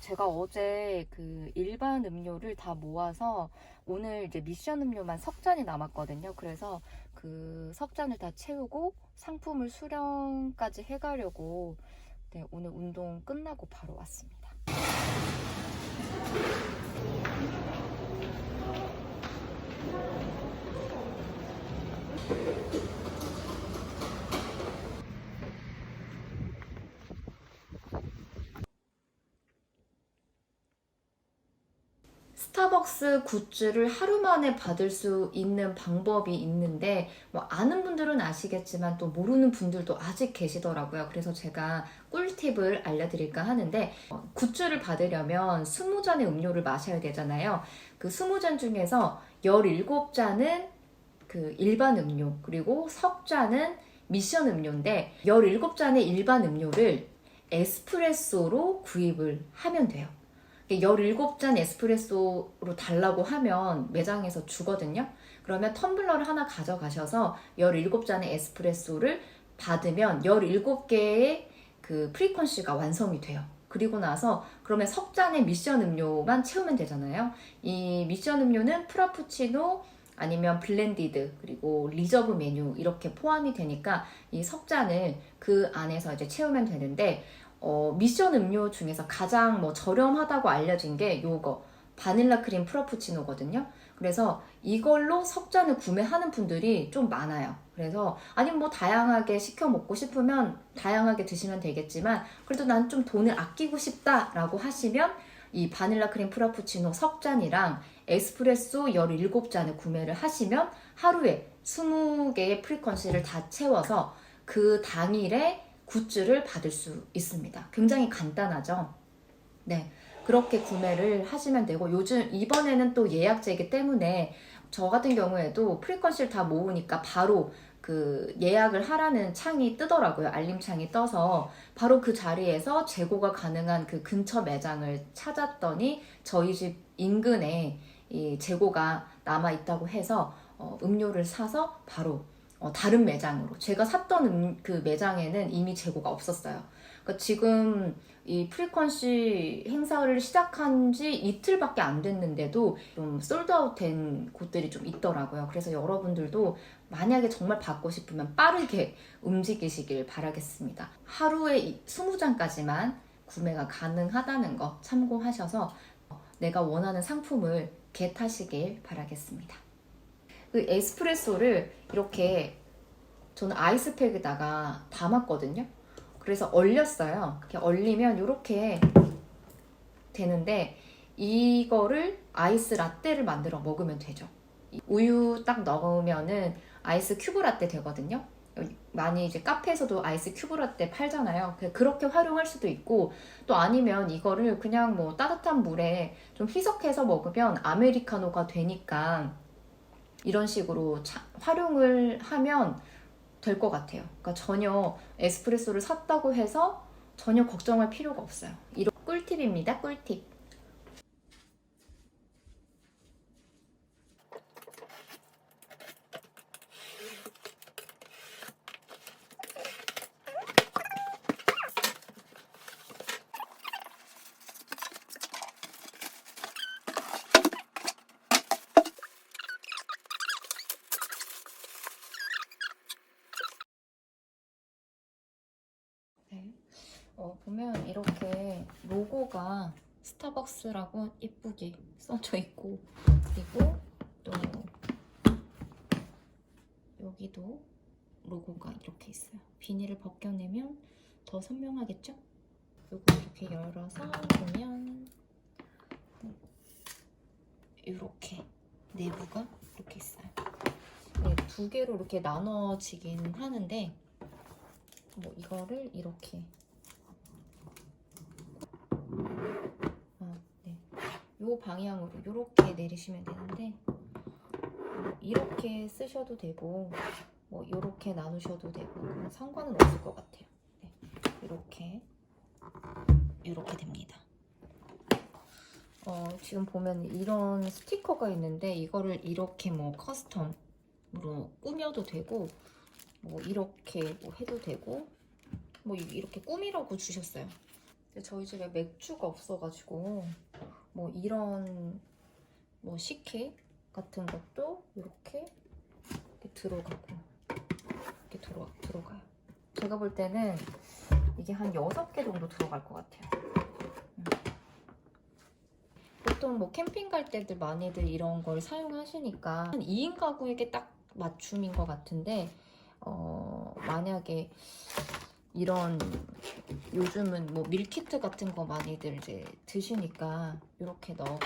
제가 어제 그 일반 음료를 다 모아서 오늘 이제 미션 음료만 석 잔이 남았거든요. 그래서 그 석 잔을 다 채우고 상품을 수령까지 해가려고 네, 오늘 운동 끝나고 바로 왔습니다. 스타벅스 굿즈를 하루 만에 받을 수 있는 방법이 있는데 뭐 아는 분들은 아시겠지만 또 모르는 분들도 아직 계시더라고요. 그래서 제가 꿀팁을 알려드릴까 하는데 어, 굿즈를 받으려면 20잔의 음료를 마셔야 되잖아요. 그 20잔 중에서 17잔은 그 일반 음료 그리고 석 잔은 미션 음료인데 17잔의 일반 음료를 에스프레소로 구입을 하면 돼요. 17잔 에스프레소로 달라고 하면 매장에서 주거든요. 그러면 텀블러를 하나 가져가셔서 17잔의 에스프레소를 받으면 17개의 그 프리퀀시가 완성이 돼요. 그리고 나서 그러면 석 잔의 미션 음료만 채우면 되잖아요. 이 미션 음료는 프라푸치노 아니면 블렌디드 그리고 리저브 메뉴 이렇게 포함이 되니까 이 석 잔을 그 안에서 이제 채우면 되는데 어, 미션 음료 중에서 가장 뭐 저렴하다고 알려진 게 요거 바닐라 크림 프라푸치노거든요. 그래서 이걸로 석 잔을 구매하는 분들이 좀 많아요. 그래서 아니면 뭐 다양하게 시켜 먹고 싶으면 다양하게 드시면 되겠지만 그래도 난 좀 돈을 아끼고 싶다라고 하시면 이 바닐라 크림 프라푸치노 석 잔이랑 에스프레소 17잔을 구매를 하시면 하루에 20개의 프리퀀시를 다 채워서 그 당일에 굿즈를 받을 수 있습니다. 굉장히 간단하죠? 네. 그렇게 구매를 하시면 되고 요즘 이번에는 또 예약제이기 때문에 저 같은 경우에도 프리퀀시를 다 모으니까 바로 그 예약을 하라는 창이 뜨더라고요. 알림 창이 떠서 바로 그 자리에서 재고가 가능한 그 근처 매장을 찾았더니 저희 집 인근에 이 재고가 남아 있다고 해서 어, 음료를 사서 바로 어, 다른 매장으로 제가 샀던 음, 그 매장에는 이미 재고가 없었어요. 그러니까 지금 이 프리퀀시 행사를 시작한 지 이틀밖에 안 됐는데도 좀 솔드아웃 된 곳들이 좀 있더라고요. 그래서 여러분들도 만약에 정말 받고 싶으면 빠르게 움직이시길 바라겠습니다. 하루에 20잔까지만 구매가 가능하다는 거 참고하셔서 내가 원하는 상품을 겟하시길 바라겠습니다. 그 에스프레소를 이렇게 저는 아이스팩에다가 담았거든요. 그래서 얼렸어요. 이렇게 얼리면 이렇게 되는데 이거를 아이스 라떼를 만들어 먹으면 되죠. 우유 딱 넣으면은 아이스 큐브 라떼 되거든요. 많이 이제 카페에서도 아이스 큐브 라떼 팔잖아요. 그렇게 활용할 수도 있고 또 아니면 이거를 그냥 뭐 따뜻한 물에 좀 희석해서 먹으면 아메리카노가 되니까 이런 식으로 차, 활용을 하면 될 것 같아요. 그러니까 전혀 에스프레소를 샀다고 해서 전혀 걱정할 필요가 없어요. 이런 꿀팁입니다. 꿀팁. 네. 어, 보면 이렇게 로고가 스타벅스라고 예쁘게 써져 있고 그리고 또 여기도 로고가 이렇게 있어요. 비닐을 벗겨내면 더 선명하겠죠? 요거 이렇게 열어서 보면 이렇게 내부가 이렇게 있어요. 네, 두 개로 이렇게 나눠지긴 하는데 뭐 이거를 이렇게 아, 네. 요 방향으로 이렇게 내리시면 되는데 뭐 이렇게 쓰셔도 되고 뭐 이렇게 나누셔도 되고 상관은 없을 것 같아요. 네. 이렇게 이렇게 됩니다. 어, 지금 보면 이런 스티커가 있는데 이거를 이렇게 뭐 커스텀으로 꾸며도 되고 뭐 이렇게 뭐 해도 되고 뭐 이- 이렇게 꾸미라고 주셨어요. 근데 저희 집에 맥주가 없어가지고 뭐 이런 뭐 식혜 같은 것도 이렇게, 이렇게 들어가고 이렇게 들어 들어가요. 제가 볼 때는 이게 한 6개 정도 들어갈 것 같아요. 음. 보통 뭐 캠핑 갈 때들 많이들 이런 걸 사용하시니까 한 2인 가구에게 딱 맞춤인 것 같은데 어, 만약에 이런 요즘은 뭐 밀키트 같은 거 많이들 이제 드시니까 이렇게 넣고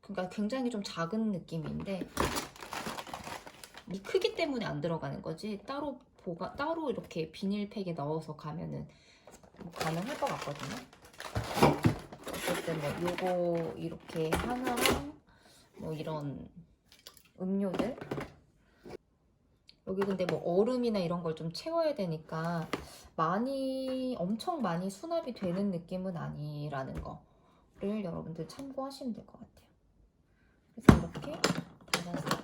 그러니까 굉장히 좀 작은 느낌인데 이 크기 때문에 안 들어가는 거지 따로 보가 따로 이렇게 비닐팩에 넣어서 가면은 뭐 가능할 것 같거든요. 어쨌든 뭐 요거 이렇게 하나랑 뭐 이런 음료들 여기 근데 뭐 얼음이나 이런 걸 좀 채워야 되니까 많이 엄청 많이 수납이 되는 느낌은 아니라는 거를 여러분들 참고하시면 될 것 같아요. 그래서 이렇게 닫아서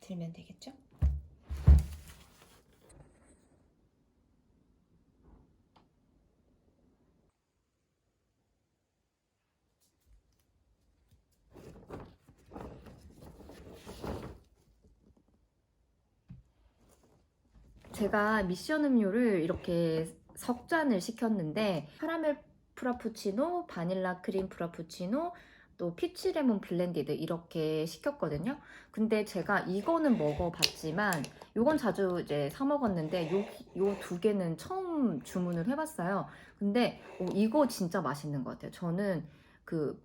들면 되겠죠? 제가 미션 음료를 이렇게 석 잔을 시켰는데 카라멜 프라푸치노, 바닐라 크림 프라푸치노, 또 피치 레몬 블렌디드 이렇게 시켰거든요. 근데 제가 이거는 먹어봤지만 이건 자주 이제 사 먹었는데 요요두 개는 처음 주문을 해봤어요. 근데 어, 이거 진짜 맛있는 것 같아요. 저는 그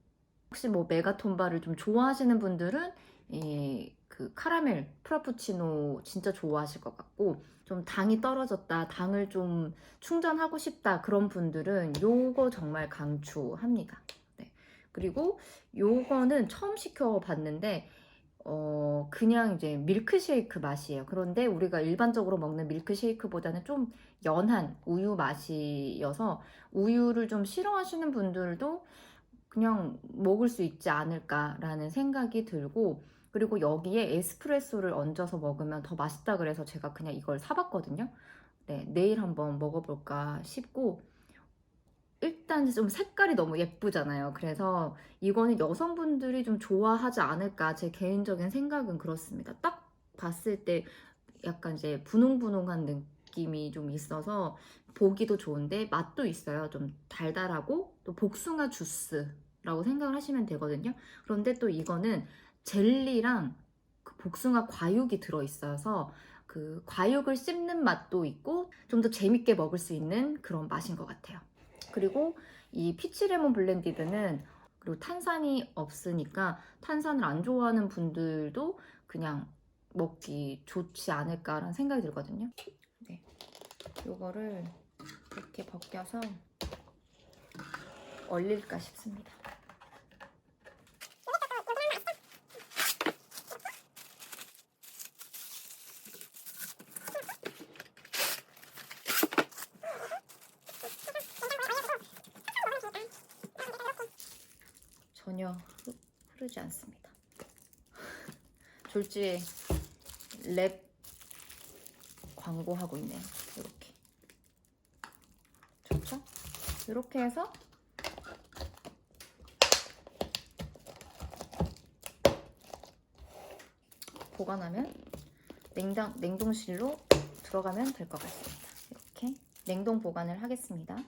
혹시 뭐 메가톤바를 좀 좋아하시는 분들은 이 그 카라멜 프라푸치노 진짜 좋아하실 것 같고 좀 당이 떨어졌다, 당을 좀 충전하고 싶다 그런 분들은 요거 정말 강추합니다. 네. 그리고 요거는 처음 시켜봤는데 어 그냥 이제 밀크쉐이크 맛이에요. 그런데 우리가 일반적으로 먹는 밀크쉐이크보다는 좀 연한 우유 맛이어서 우유를 좀 싫어하시는 분들도 그냥 먹을 수 있지 않을까라는 생각이 들고 그리고 여기에 에스프레소를 얹어서 먹으면 더 맛있다 그래서 제가 그냥 이걸 사봤거든요. 네, 내일 한번 먹어볼까 싶고 일단 좀 색깔이 너무 예쁘잖아요. 그래서 이거는 여성분들이 좀 좋아하지 않을까 제 개인적인 생각은 그렇습니다. 딱 봤을 때 약간 이제 분홍분홍한 느낌이 좀 있어서 보기도 좋은데 맛도 있어요. 좀 달달하고 또 복숭아 주스 라고 생각을 하시면 되거든요. 그런데 또 이거는 젤리랑 그 복숭아 과육이 들어있어서 그 과육을 씹는 맛도 있고 좀 더 재밌게 먹을 수 있는 그런 맛인 것 같아요. 그리고 이 피치 레몬 블렌디드는 그리고 탄산이 없으니까 탄산을 안 좋아하는 분들도 그냥 먹기 좋지 않을까라는 생각이 들거든요. 네. 요거를 이렇게 벗겨서 얼릴까 싶습니다. 전혀 흐, 흐르지 않습니다. 졸지에 랩 광고하고 있네요. 이렇게. 좋죠? 이렇게 해서 보관하면 냉장, 냉동실로 들어가면 될 것 같습니다. 이렇게 냉동 보관을 하겠습니다.